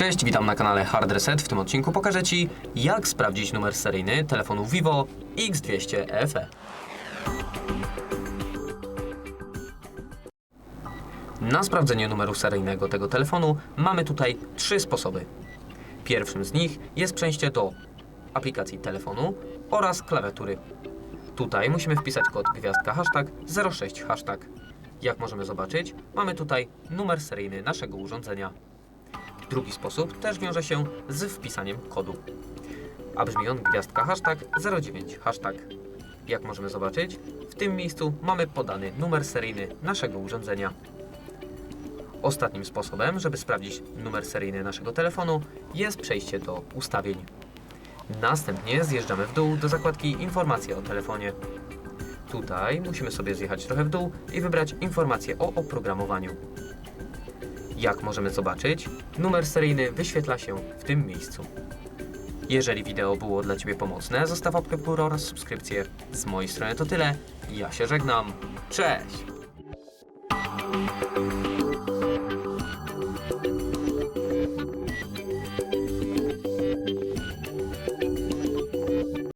Cześć, witam na kanale Hard Reset. W tym odcinku pokażę Ci, jak sprawdzić numer seryjny telefonu Vivo X200 FE. Na sprawdzenie numeru seryjnego tego telefonu mamy tutaj trzy sposoby. Pierwszym z nich jest przejście do aplikacji telefonu oraz klawiatury. Tutaj musimy wpisać kod gwiazdka hashtag 06 hashtag. Jak możemy zobaczyć, mamy tutaj numer seryjny naszego urządzenia. Drugi sposób też wiąże się z wpisaniem kodu. A brzmi on gwiazdka hashtag 09 hashtag. Jak możemy zobaczyć, w tym miejscu mamy podany numer seryjny naszego urządzenia. Ostatnim sposobem, żeby sprawdzić numer seryjny naszego telefonu, jest przejście do ustawień. Następnie zjeżdżamy w dół do zakładki Informacje o telefonie. Tutaj musimy sobie zjechać trochę w dół i wybrać informacje o oprogramowaniu. Jak możemy zobaczyć, numer seryjny wyświetla się w tym miejscu. Jeżeli wideo było dla Ciebie pomocne, zostaw łapkę w oraz subskrypcję. Z mojej strony to tyle. Ja się żegnam. Cześć!